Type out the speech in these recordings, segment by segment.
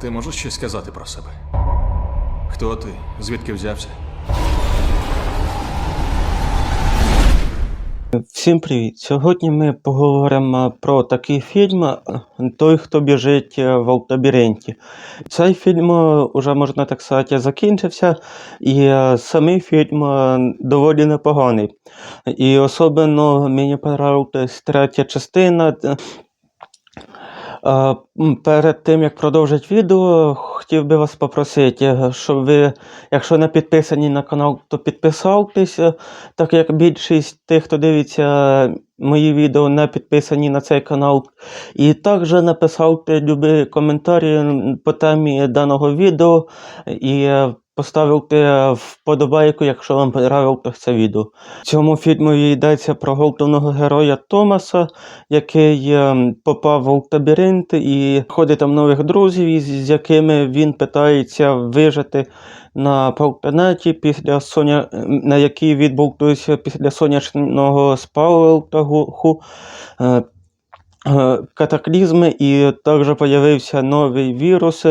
Ти можеш щось сказати про себе? Хто ти? Звідки взявся? Всім привіт! Сьогодні ми поговоримо про такий фільм е, Той, хто біжить е, в автобіренті. Цей фільм, е, уже можна так сказати, закінчився, і е, самий фільм е, доволі непоганий. І особливо мені подобалась третя частина. Е, Перед тим як продовжити відео, хотів би вас попросити, е, щоб ви, якщо не підписані на канал, то підписайтесь, е, так як більшість тих, хто дивиться мої відео, не підписані на цей канал. І також написайте любі коментарі по темі даного відео і е, поставте вподобайку, якщо вам подобалося це відео. В цьому фільмі йдеться про головного героя Томаса, який е, попав в лабіринт і ходить там нових друзів, з якими він питається вижити на планеті після соня... на якій відбувся після сонячного спалаху е, катаклізми, і також з'явився новий вірус,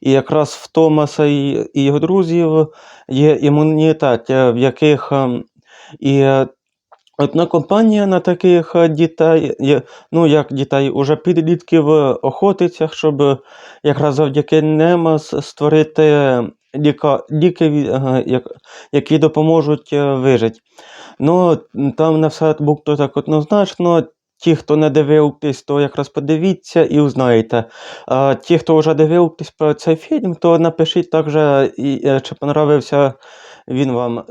і якраз в Томаса і, його друзів є імунітет, е, в яких е, і е, Одна компанія на таких е, дітей, ну як дітей, уже підлітків е, охотиться, щоб е, якраз завдяки ним створити ліки, е, які допоможуть е, вижити. Ну, там не все було так однозначно. Ті, хто не дивився, то якраз подивіться і узнаєте. А ті, хто вже дивився про цей фільм, то напишіть також, е, чи понравився він вам.